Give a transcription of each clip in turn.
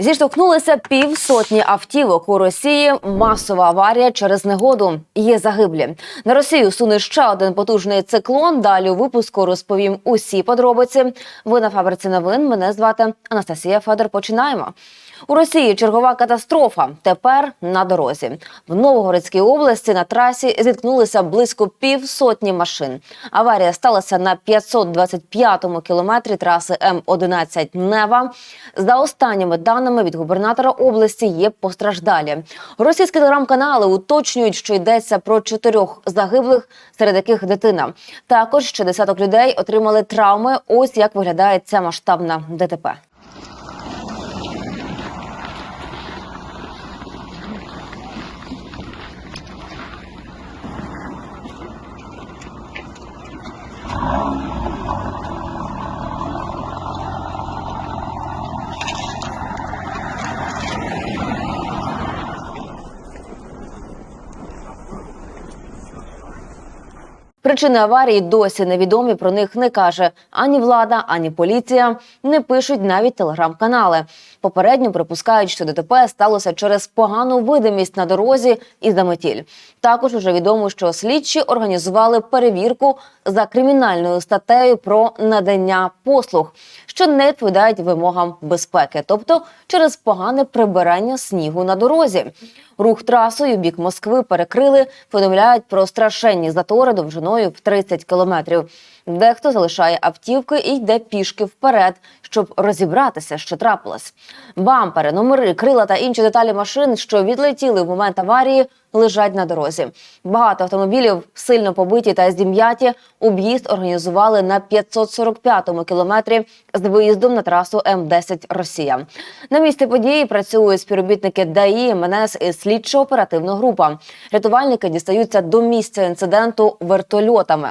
Зіштовхнулися півсотні автівок у Росії. Масова аварія через негоду. Є загиблі. На Росію суне ще один потужний циклон. Далі у випуску розповім усі подробиці. Ви на фабриці новин. Мене звати Анастасія Федор. Починаємо. У Росії чергова катастрофа. Тепер на дорозі. В Новгородській області на трасі зіткнулися близько півсотні машин. Аварія сталася на 525-му кілометрі траси М11 Нева. За останніми даними від губернатора області є постраждалі. Російські телеграм-канали уточнюють, що йдеться про чотирьох загиблих, серед яких дитина. Також ще десяток людей отримали травми. Ось як виглядає ця масштабна ДТП. Причини аварії досі невідомі. Про них не каже ані влада, ані поліція. Не пишуть навіть телеграм-канали. Попередньо припускають, що ДТП сталося через погану видимість на дорозі і заметіль. Також уже відомо, що слідчі організували перевірку за кримінальною статтею про надання послуг, що не відповідають вимогам безпеки, тобто через погане прибирання снігу на дорозі. Рух трасою бік Москви перекрили. Повідомляють про страшенні затори довжиною в 30 кілометрів. Дехто залишає автівки і йде пішки вперед, щоб розібратися, що трапилось. Бампери, номери, крила та інші деталі машин, що відлетіли в момент аварії, лежать на дорозі. Багато автомобілів сильно побиті та зім'яті. Об'їзд організували на 545-му кілометрі з виїздом на трасу М10 Росія. На місці події працюють співробітники ДАІ, МНС і слідчо-оперативна група. Рятувальники дістаються до місця інциденту вертольотами.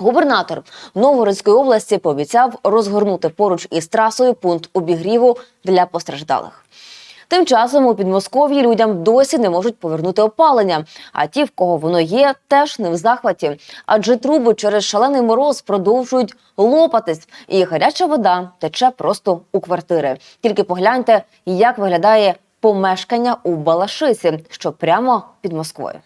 Губернатор Новгородської області пообіцяв розгорнути поруч із трасою пункт обігріву для постраждалих. Тим часом у Підмосков'ї людям досі не можуть повернути опалення. А ті, в кого воно є, теж не в захваті. Адже труби через шалений мороз продовжують лопатись, і гаряча вода тече просто у квартири. Тільки погляньте, як виглядає помешкання у Балашисі, що прямо під Москвою.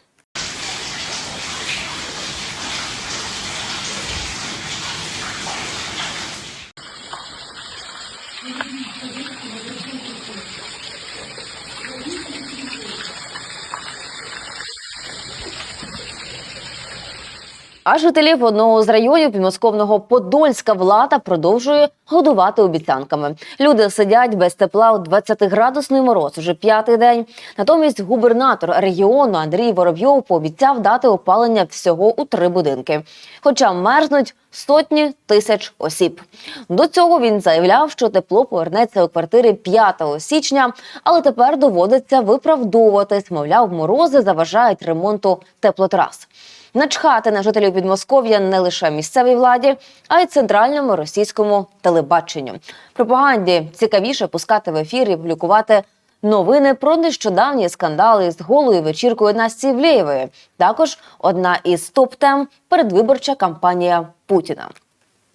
А жителів одного з районів підмосковного Подольська влада продовжує годувати обіцянками. Люди сидять без тепла у 20-градусний мороз уже п'ятий день. Натомість губернатор регіону Андрій Воробйов пообіцяв дати опалення всього у три будинки. Хоча мерзнуть сотні тисяч осіб. До цього він заявляв, що тепло повернеться у квартири 5 січня, але тепер доводиться виправдовуватись. Мовляв, морози заважають ремонту теплотрас. Начхати на жителів Підмосков'я не лише місцевій владі, а й центральному російському телебаченню. Пропаганді цікавіше пускати в ефір і публікувати новини про нещодавні скандали з голою вечіркою Насті Івлєєвої. Також одна із топ-тем передвиборча кампанія Путіна.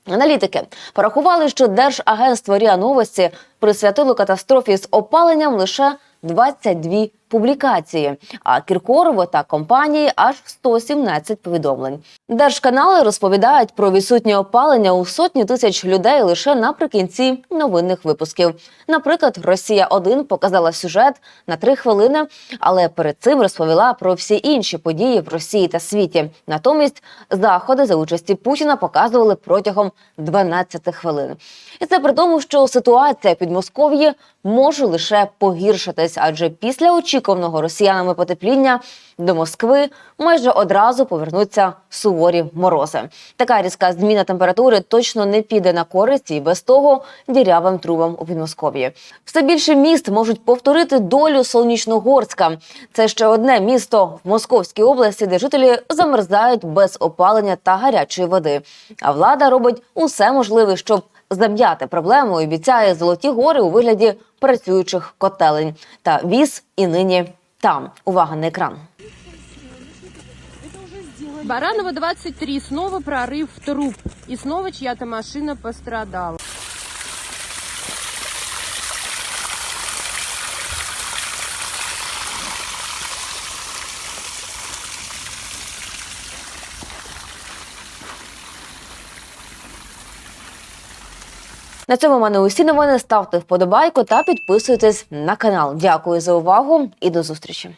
Аналітики порахували, що Держагентство РІА Новості присвятило катастрофі з опаленням лише 22 публікації, а Кіркорову та компанії аж 117 повідомлень. Держканали розповідають про відсутнє опалення у сотні тисяч людей лише наприкінці новинних випусків. Наприклад, Росія 1 показала сюжет на три хвилини, але перед цим розповіла про всі інші події в Росії та світі. Натомість заходи за участі Путіна показували протягом 12 хвилин. І це при тому, що ситуація під Москов'ї може лише погіршитись, адже після очікуваного росіянами потепління до Москви майже одразу повернуться суворі морози. Така різка зміна температури точно не піде на користь і без того дірявим трубам у Підмосков'ї. Все більше міст можуть повторити долю Солнічногорська. Це ще одне місто в Московській області, де жителі замерзають без опалення та гарячої води. А влада робить усе можливе, щоб зам'яти проблему обіцяє золоті гори у вигляді працюючих котелень. Та віз і нині там. Увага на екран. Баранова 23. Снова прорыв труб. И снова чья-то машина пострадала. На цьому в мене усі новини. Ставте вподобайку та підписуйтесь на канал. Дякую за увагу і до зустрічі.